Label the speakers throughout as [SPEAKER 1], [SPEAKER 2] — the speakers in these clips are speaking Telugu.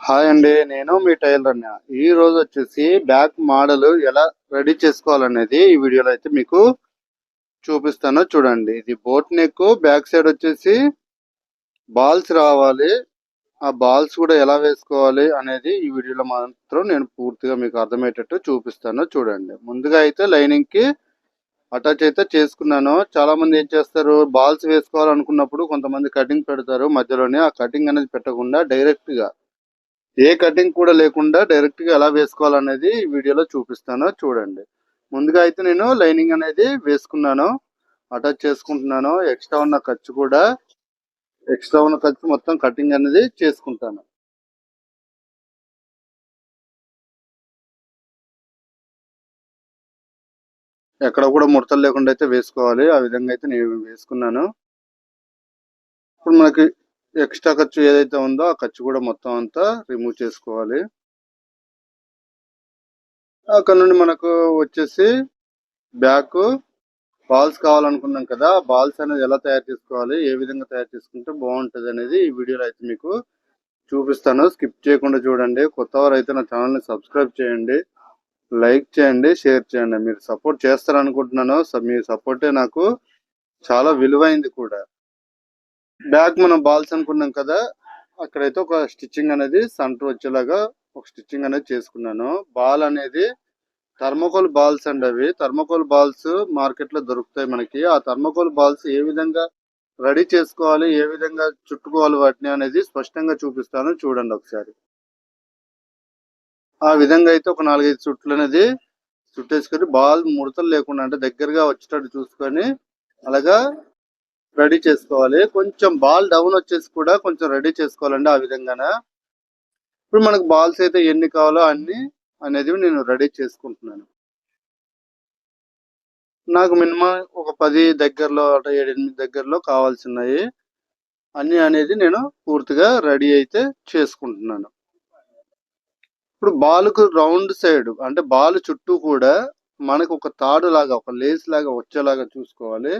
[SPEAKER 1] హాయ్ అండి నేను మీ టైలర్ అన్న ఈ రోజు వచ్చేసి బ్యాక్ మోడల్ ఎలా రెడీ చేసుకోవాలనేది ఈ వీడియోలో అయితే మీకు చూపిస్తాను చూడండి. ఇది బోట్ నెక్ బ్యాక్ సైడ్ వచ్చేసి బాల్స్ రావాలి. ఆ బాల్స్ కూడా ఎలా వేసుకోవాలి అనేది ఈ వీడియోలో మాత్రం నేను పూర్తిగా మీకు అర్థమయ్యేటట్టు చూపిస్తాను చూడండి. ముందుగా అయితే లైనింగ్కి అటాచ్ అయితే చేసుకున్నాను. చాలా మంది ఏం చేస్తారు బాల్స్ వేసుకోవాలనుకున్నప్పుడు కొంతమంది కటింగ్ పెడతారు. మధ్యలోనే ఆ కటింగ్ అనేది పెట్టకుండా డైరెక్ట్గా ఏ కటింగ్ కూడా లేకుండా డైరెక్ట్గా ఎలా వేసుకోవాలనేది ఈ వీడియోలో చూపిస్తాను. చూడండి. ముందుగా అయితే నేను లైనింగ్ అనేది వేసుకున్నాను. అటాచ్ చేసుకుంటున్నాను. ఎక్స్ట్రా ఉన్న ఖర్చు కూడా ఎక్స్ట్రా ఉన్న ఖర్చు మొత్తం కటింగ్ అనేది చేసుకుంటాను. ఎక్కడ కూడా ముడతలు లేకుండా అయితే వేసుకోవాలి. ఆ విధంగా అయితే నేను వేసుకున్నాను. ఇప్పుడు మనకి ఎక్స్ట్రా ఖర్చు ఏదైతే ఉందో ఆ ఖర్చు కూడా మొత్తం అంతా రిమూవ్ చేసుకోవాలి. అక్కడ నుండి మనకు వచ్చేసి బ్యాక్ బాల్స్ కావాలనుకున్నాం కదా బాల్స్ అనేది ఎలా తయారు చేసుకోవాలి ఏ విధంగా తయారు చేసుకుంటే బాగుంటుంది అనేది ఈ వీడియోలో అయితే మీకు చూపిస్తాను. స్కిప్ చేయకుండా చూడండి. కొత్త వారు అయితే నా ఛానల్ని సబ్స్క్రైబ్ చేయండి. లైక్ చేయండి షేర్ చేయండి. మీరు సపోర్ట్ చేస్తారనుకుంటున్నాను. సో మీ సపోర్టే నాకు చాలా విలువైంది కూడా. బ్యాక్ మనం బాల్స్ అనుకున్నాం కదా అక్కడైతే ఒక స్టిచ్చింగ్ అనేది సెంటర్ వచ్చేలాగా ఒక స్టిచ్చింగ్ అనేది చేసుకున్నాను. బాల్ అనేది థర్మోకోల్ బాల్స్ అండి అవి. థర్మోకోల్ బాల్స్ మార్కెట్లో దొరుకుతాయి మనకి. ఆ థర్మోకోల్ బాల్స్ ఏ విధంగా రెడీ చేసుకోవాలి ఏ విధంగా చుట్టుకోవాలి వాటిని అనేది స్పష్టంగా చూపిస్తాను. చూడండి ఒకసారి. ఆ విధంగా అయితే ఒక నాలుగైదు చుట్లు అనేది చుట్టేసుకొని బాల్ ముడతలు లేకుండా అంటే దగ్గరగా వచ్చేటట్టు చూసుకొని అలాగా రెడీ చేసుకోవాలి. కొంచెం బాల్ డౌన్ వచ్చేసి కూడా కొంచెం రెడీ చేసుకోవాలండి ఆ విధంగానే. ఇప్పుడు మనకు బాల్స్ అయితే ఎన్ని కావాలో అన్ని అనేది నేను రెడీ చేసుకుంటున్నాను. నాకు మినిమం ఒక పది దగ్గరలో అంటే ఏడు ఎనిమిది దగ్గరలో కావాల్సినవి అన్ని అనేది నేను పూర్తిగా రెడీ అయితే చేసుకుంటున్నాను. ఇప్పుడు బాల్కు రౌండ్ సైడ్ అంటే బాల్ చుట్టూ కూడా మనకు ఒక తాడు లాగా ఒక లేస్ లాగా వచ్చేలాగా చూసుకోవాలి.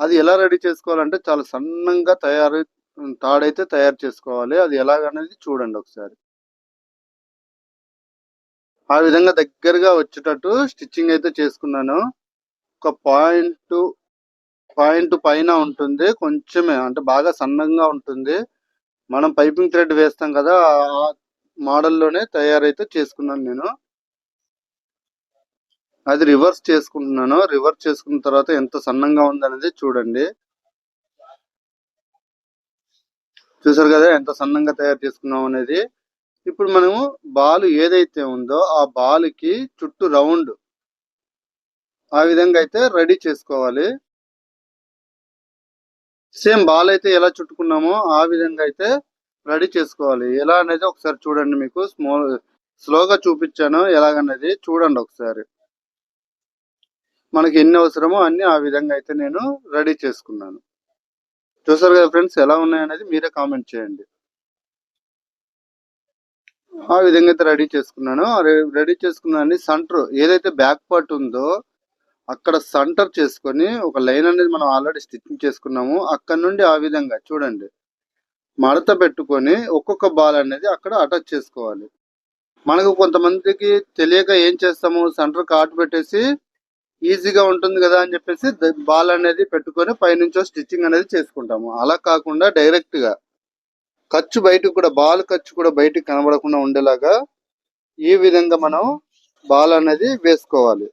[SPEAKER 1] అది ఎలా రెడీ చేసుకోవాలంటే చాలా సన్నంగా తయారు తాడైతే తయారు చేసుకోవాలి. అది ఎలాగనేది చూడండి ఒకసారి. ఆ విధంగా దగ్గరగా వచ్చేటట్టు స్టిచ్చింగ్ అయితే చేసుకున్నాను. ఒక పాయింట్ పాయింట్ పైన ఉంటుంది. కొంచెమే అంటే బాగా సన్నంగా ఉంటుంది. మనం పైపింగ్ థ్రెడ్ వేస్తాం కదా ఆ మోడల్లోనే తయారైతే చేసుకున్నాను నేను. అది రివర్స్ చేసుకుంటున్నాను రివర్స్ చేసుకున్న తర్వాత ఎంత సన్నంగా ఉందనేది చూడండి. చూసారు కదా ఎంత సన్నంగా తయారు చేసుకున్నాం అనేది. ఇప్పుడు మనము బాల్ ఏదైతే ఉందో ఆ బాల్కి చుట్టూ రౌండ్ ఆ విధంగా అయితే రెడీ చేసుకోవాలి. సేమ్ బాల్ అయితే ఎలా చుట్టుకున్నామో ఆ విధంగా అయితే రెడీ చేసుకోవాలి. ఎలా అనేది ఒకసారి చూడండి మీకు. స్మో స్లోగా చూపించాను ఎలాగనేది చూడండి ఒకసారి. మనకి ఎన్ని అవసరమో అన్ని ఆ విధంగా అయితే నేను రెడీ చేసుకున్నాను. చూసారు కదా ఫ్రెండ్స్ ఎలా ఉన్నాయనేది మీరే కామెంట్ చేయండి. ఆ విధంగా అయితే రెడీ చేసుకున్నాను. రెడీ చేసుకున్నాను సెంటర్ ఏదైతే బ్యాక్ పార్ట్ ఉందో అక్కడ సెంటర్ చేసుకొని ఒక లైన్ అనేది మనం ఆల్రెడీ స్టిచ్చింగ్ చేసుకున్నాము. అక్కడ నుండి ఆ విధంగా చూడండి. మడత పెట్టుకొని ఒక్కొక్క బాల్ అనేది అక్కడ అటాచ్ చేసుకోవాలి. మనకు కొంతమందికి తెలియక ఏం చేస్తాము? సెంటర్ కాటు పెట్టేసి ఈజీగా ఉంటుంది కదా అని చెప్పేసి బాల్ అనేది పెట్టుకొని పైనుంచో స్టిచ్చింగ్ అనేది చేసుకుంటాము. అలా కాకుండా డైరెక్ట్గా ఖర్చు బయటకు కూడా బాల్ ఖర్చు కూడా బయటకు కనబడకుండా ఉండేలాగా ఈ విధంగా మనం బాల్ అనేది వేసుకోవాలి.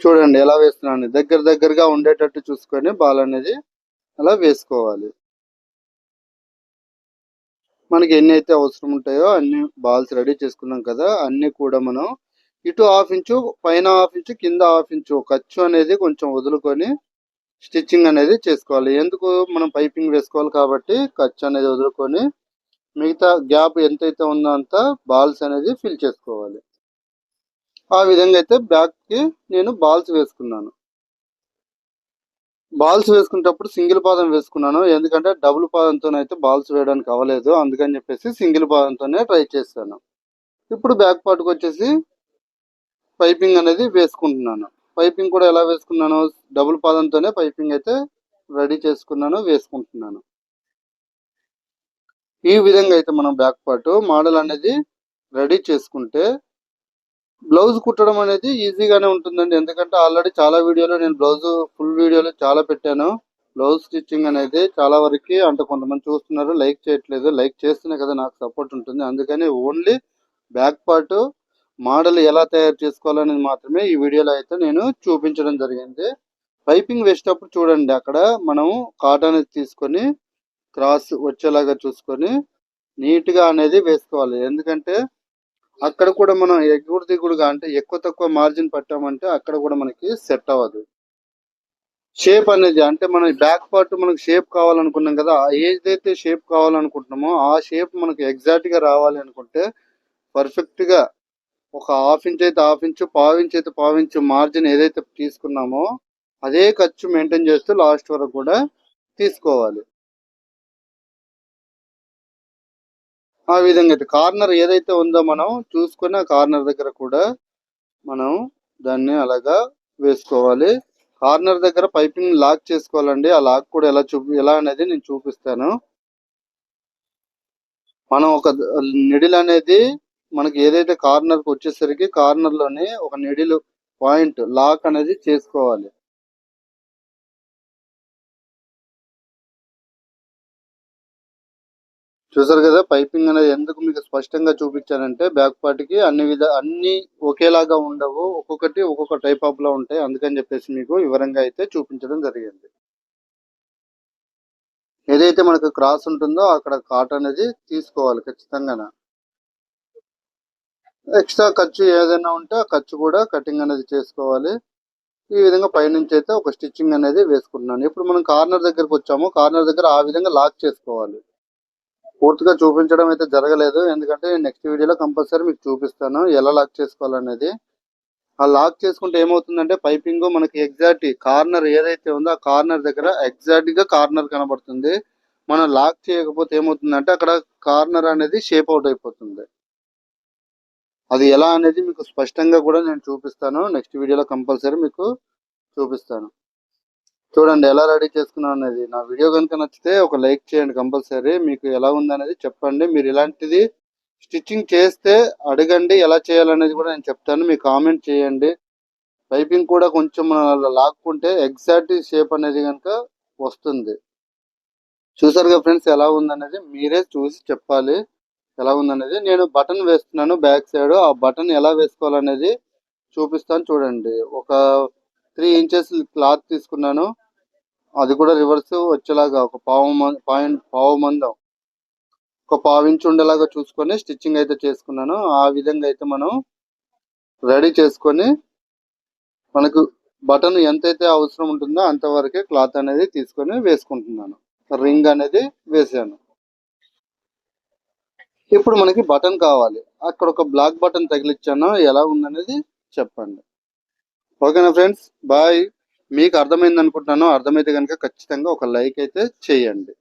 [SPEAKER 1] చూడండి ఎలా వేస్తున్నాను. దగ్గర దగ్గరగా ఉండేటట్టు చూసుకొని బాల్ అనేది అలా వేసుకోవాలి. మనకి ఎన్ని అయితే అవసరం ఉంటాయో అన్ని బాల్స్ రెడీ చేసుకున్నాం కదా అన్ని కూడా మనం ఇటు హాఫ్ ఇంచు పైన హాఫ్ ఇంచు కింద హాఫ్ ఇంచు. ఖర్చు అనేది కొంచెం వదులుకొని స్టిచ్చింగ్ అనేది చేసుకోవాలి. ఎందుకు మనం పైపింగ్ వేసుకోవాలి కాబట్టి ఖర్చు అనేది వదులుకొని మిగతా గ్యాప్ ఎంతైతే ఉందో అంత బాల్స్ అనేది ఫిల్ చేసుకోవాలి. ఆ విధంగా అయితే బ్యాక్కి నేను బాల్స్ వేసుకున్నాను. బాల్స్ వేసుకునేటప్పుడు సింగిల్ పాదం వేసుకున్నాను. ఎందుకంటే డబుల్ పాదంతోనైతే బాల్స్ వేయడానికి అవ్వలేదు. అందుకని చెప్పేసి సింగిల్ పాదంతోనే ట్రై చేస్తాను ఇప్పుడు బ్యాక్ పార్ట్కి వచ్చేసి పైపింగ్ అనేది వేసుకుంటున్నాను. పైపింగ్ కూడా ఎలా వేసుకున్నాను డబుల్ పాదంతోనే పైపింగ్ అయితే రెడీ చేసుకున్నాను వేసుకుంటున్నాను. ఈ విధంగా అయితే మనం బ్యాక్ పార్ట్ మోడల్ అనేది రెడీ చేసుకుంటే బ్లౌజ్ కుట్టడం అనేది ఈజీగానే ఉంటుందండి. ఎందుకంటే ఆల్రెడీ చాలా వీడియోలో నేను బ్లౌజ్ ఫుల్ వీడియోలో చాలా పెట్టాను. బ్లౌజ్ స్టిచ్చింగ్ అనేది చాలా వరకు అంటే కొంతమంది చూస్తున్నారు లైక్ చేయట్లేదు. లైక్ చేస్తేనే కదా నాకు సపోర్ట్ ఉంటుంది. అందుకని ఓన్లీ బ్యాక్ పార్ట్ మోడల్ ఎలా తయారు చేసుకోవాలనేది మాత్రమే ఈ వీడియోలో అయితే నేను చూపించడం జరిగింది. పైపింగ్ వేసేటప్పుడు చూడండి అక్కడ మనం కాటన్ అనేది తీసుకొని క్రాస్ వచ్చేలాగా చూసుకొని నీట్గా అనేది వేసుకోవాలి. ఎందుకంటే అక్కడ కూడా మనం ఎగుడు దిగుడుగా అంటే ఎక్కువ తక్కువ మార్జిన్ పెట్టామంటే అక్కడ కూడా మనకి సెట్ అవ్వదు. షేప్ అనేది అంటే మన బ్యాక్ పార్ట్ మనకి షేప్ కావాలనుకున్నాం కదా ఏదైతే షేప్ కావాలనుకుంటున్నామో ఆ షేప్ మనకి ఎగ్జాక్ట్గా రావాలి అనుకుంటే పర్ఫెక్ట్గా ఒక హాఫ్ ఇంచ్ అయితే హాఫ్ ఇంచ్ పావు అయితే పావించ్ మార్జిన్ ఏదైతే తీసుకున్నామో అదే ఖర్చు మెయింటైన్ చేస్తూ లాస్ట్ వరకు కూడా తీసుకోవాలి. ఆ విధంగా అయితే కార్నర్ ఏదైతే ఉందో మనం చూసుకుని ఆ కార్నర్ దగ్గర కూడా మనం దాన్ని అలాగా వేసుకోవాలి. కార్నర్ దగ్గర పైపింగ్ లాక్ చేసుకోవాలండి. ఆ లాక్ కూడా ఎలా చూపి ఎలా అనేది నేను చూపిస్తాను. మనం ఒక నిడిల్ అనేది మనకి ఏదైతే కార్నర్కి వచ్చేసరికి కార్నర్లోనే ఒక నిడిల్ పాయింట్ లాక్ అనేది చేసుకోవాలి. చూసారు కదా పైపింగ్ అనేది ఎందుకు మీకు స్పష్టంగా చూపించానంటే బ్యాక్ పార్ట్కి అన్ని విధ అన్ని ఒకేలాగా ఉండవు. ఒక్కొక్కటి ఒక్కొక్క టైప్ ఆఫ్లో ఉంటాయి. అందుకని చెప్పేసి మీకు వివరంగా అయితే చూపించడం జరిగింది. ఏదైతే మనకు క్రాస్ ఉంటుందో అక్కడ కాట్ అనేది తీసుకోవాలి ఖచ్చితంగా ఎక్స్ట్రా ఖర్చు ఏదైనా ఉంటే ఆ ఖర్చు కూడా కటింగ్ అనేది చేసుకోవాలి. ఈ విధంగా పైనుంచి అయితే ఒక స్టిచ్చింగ్ అనేది వేసుకుంటున్నాను. ఇప్పుడు మనం కార్నర్ దగ్గరకు వచ్చాము. కార్నర్ దగ్గర ఆ విధంగా లాక్ చేసుకోవాలి. పూర్తిగా చూపించడం అయితే జరగలేదు. ఎందుకంటే నెక్స్ట్ వీడియోలో కంపల్సరీ మీకు చూపిస్తాను ఎలా లాక్ చేసుకోవాలనేది. ఆ లాక్ చేసుకుంటే ఏమవుతుందంటే పైపింగ్ మనకి ఎగ్జాక్ట్ కార్నర్ ఏదైతే ఉందో ఆ కార్నర్ దగ్గర ఎగ్జాక్ట్గా కార్నర్ కనబడుతుంది. మనం లాక్ చేయకపోతే ఏమవుతుందంటే అక్కడ కార్నర్ అనేది షేప్ అవుట్ అయిపోతుంది. అది ఎలా అనేది మీకు స్పష్టంగా కూడా నేను చూపిస్తాను. నెక్స్ట్ వీడియోలో కంపల్సరీ మీకు చూపిస్తాను. చూడండి ఎలా రెడీ చేసుకున్నాను అనేది. నా వీడియో కనుక నచ్చితే ఒక లైక్ చేయండి కంపల్సరీ. మీకు ఎలా ఉందనేది చెప్పండి. మీరు ఇలాంటిది స్టిచ్చింగ్ చేస్తే అడగండి ఎలా చేయాలనేది కూడా నేను చెప్తాను. మీ కామెంట్ చేయండి. పైపింగ్ కూడా కొంచెం లాక్కుంటే ఎగ్జాక్ట్ షేప్ అనేది కనుక వస్తుంది. చూసారుగా ఫ్రెండ్స్ ఎలా ఉందనేది మీరే చూసి చెప్పాలి. ఎలా ఉందనేది నేను బటన్ వేస్తున్నాను బ్యాక్ సైడ్. ఆ బటన్ ఎలా వేసుకోవాలనేది చూపిస్తాను చూడండి. ఒక త్రీ ఇంచెస్ క్లాత్ తీసుకున్నాను. అది కూడా రివర్స్ వచ్చేలాగా ఒక పావు పాయింట్ పావు మందం. ఒక పావు ఇంచు ఉండేలాగా చూసుకొని స్టిచ్చింగ్ అయితే చేసుకున్నాను. ఆ విధంగా అయితే మనం రెడీ చేసుకొని మనకు బటన్ ఎంతైతే అవసరం ఉంటుందో అంతవరకే క్లాత్ అనేది తీసుకొని వేసుకుంటున్నాను. రింగ్ అనేది వేసాను. ఇప్పుడు మనకి బటన్ కావాలి. అక్కడ ఒక బ్లాక్ బటన్ తగిలిచ్చాను ఎలా ఉందనేది చెప్పండి. ఓకేనా ఫ్రెండ్స్? బాయ్. మీకు అర్థమైంది అనుకుంటున్నాను అర్థమైతే కనుక ఖచ్చితంగా ఒక లైక్ అయితే చేయండి.